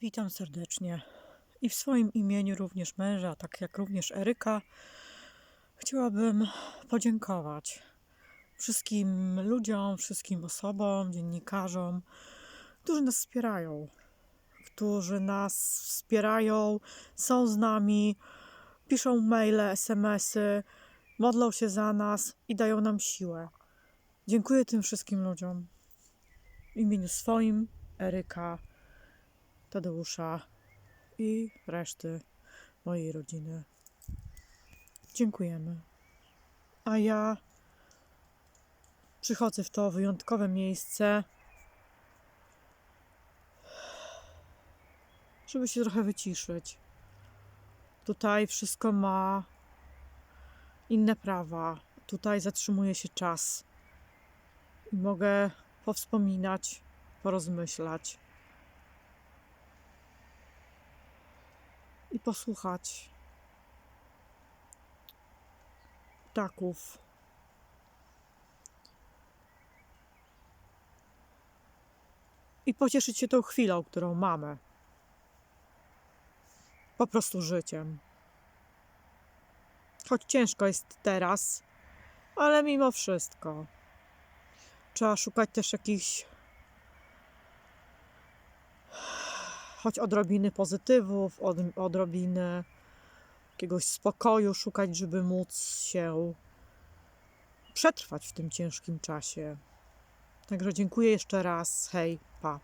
Witam serdecznie. I w swoim imieniu również męża, tak jak również Eryka, chciałabym podziękować wszystkim ludziom, wszystkim osobom, dziennikarzom, którzy nas wspierają, którzy nas wspierają, są z nami, piszą maile, smsy, modlą się za nas i dają nam siłę. Dziękuję tym wszystkim ludziom. W imieniu swoim, Eryka, Tadeusza i reszty mojej rodziny. Dziękujemy. A ja przychodzę w to wyjątkowe miejsce, żeby się trochę wyciszyć. Tutaj wszystko ma inne prawa. Tutaj zatrzymuje się czas i mogę powspominać, porozmyślać. Posłuchać ptaków. I pocieszyć się tą chwilą, którą mamy. Po prostu życiem. Choć ciężko jest teraz, ale mimo wszystko. Trzeba szukać też jakichś choć odrobiny pozytywów, od, odrobiny jakiegoś spokoju szukać, żeby móc się przetrwać w tym ciężkim czasie. Także dziękuję jeszcze raz. Hej, pa.